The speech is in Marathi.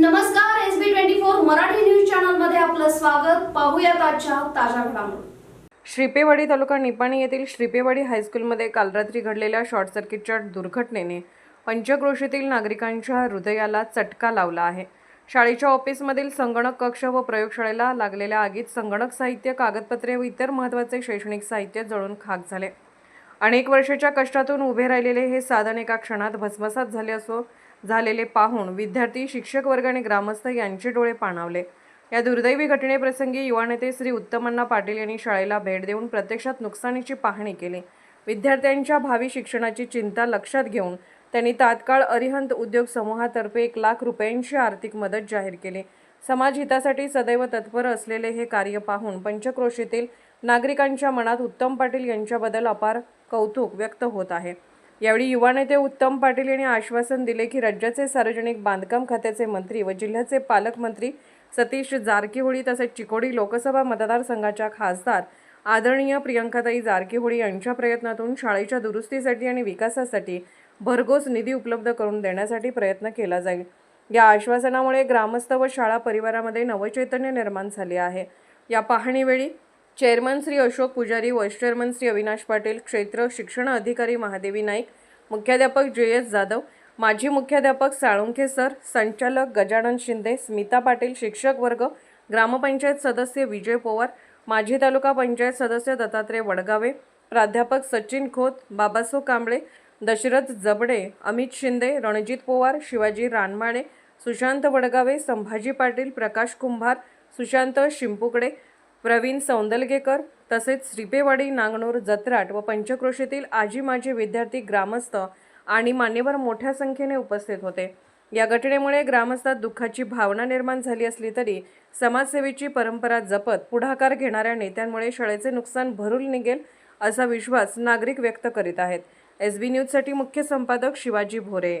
नमस्कार S B twenty four Marathi news चॅनलमध्ये आपलं स्वागत. पाहूया आजच्या ताज्या घडामोडी. श्रीपेवाडी तालुका निपाणी येथील श्रीपेवाडी हायस्कूलमध्ये काल रात्री घडलेल्या शॉर्ट सर्किटच्या दुर्घटनेने पंचक्रोशीतील नागरिकांच्या हृदयाला चटका लावला आहे. शाळेच्या ऑफिसमधील संगणक कक्ष व प्रयोगशाळेला लागलेल्या आगीत संगणक साहित्य कागदपत्रे व इतर महत्त्वाचे शैक्षणिक साहित्य जळून खाक झाले. अनेक वर्षाच्या कष्टातून उभे राहिलेले हे साधन एका क्षणात भस्मसात झाले असो झालेले पाहून विद्यार्थी शिक्षक वर्ग आणि ग्रामस्थ यांचे डोळे पाणावले. या दुर्दैवी घटनेप्रसंगी युवा नेते श्री उत्तमन्ना पाटील यांनी शाळेला भेट देऊन प्रत्यक्षात नुकसानीची पाहणी केली. विद्यार्थ्यांच्या भावी शिक्षणाची चिंता लक्षात घेऊन त्यांनी तात्काळ अरिहंत उद्योग समूहातर्फे एक लाख रुपयांची आर्थिक मदत जाहीर केली. समाज हितासाठी सदैव तत्पर असलेले हे कार्य पाहून पंचक्रोशीतील नागरिकांच्या मनात उत्तम पाटील यांच्याबद्दल अपार कौतुक व्यक्त होत आहे. यावेळी युवा नेते उत्तम पाटील यांनी आश्वासन दिले की राज्याचे सार्वजनिक बांधकाम खात्याचे मंत्री व जिल्ह्याचे पालकमंत्री सतीश जारकीहोळी तसेच चिकोडी लोकसभा मतदारसंघाच्या खासदार आदरणीय प्रियंकाताई जारकीहोळी यांच्या प्रयत्नातून शाळेच्या दुरुस्तीसाठी आणि विकासासाठी भरघोस निधी उपलब्ध करून देण्यासाठी प्रयत्न केला जाईल. या आश्वासनामुळे ग्रामस्थ व शाळा परिवारामध्ये नवचैतन्य निर्माण झाले आहे. या पाहणीवेळी chairman Shri Ashok Pujari vice chairman Shri Avinash Patil क्षेत्र शिक्षण अधिकारी महादेवी नाईक मुख्याध्यापक जे एस जाधव माजी मुख्याध्यापक साळुंखे सर संचालक गजानन शिंदे स्मिता पाटील शिक्षक वर्ग ग्रामपंचायत सदस्य विजय पवार माजी तालुका पंचायत सदस्य दत्तात्रय वडगावे प्राध्यापक सचिन खोत बाबासो कांबळे दशरथ जबडे अमित शिंदे रणजित पवार शिवाजी रानमाळे सुशांत वडगावे संभाजी पाटील प्रकाश कुंभार सुशांत शिंपुकडे प्रवीण सौंदलगेकर तसेच श्रीपेवाडी नांगणूर जत्राट व पंचक्रोशीतील आजी माजी विद्यार्थी ग्रामस्थ आणि मान्यवर मोठ्या संख्येने उपस्थित होते. या घटनेमुळे ग्रामस्थात दुःखाची भावना निर्माण झाली असली तरी समाजसेवेची परंपरा जपत पुढाकार घेणाऱ्या नेत्यांमुळे शाळेचे नुकसान भरून निघेल असा विश्वास नागरिक व्यक्त करीत आहेत. एस बी न्यूजसाठी मुख्य संपादक शिवाजी भोरे.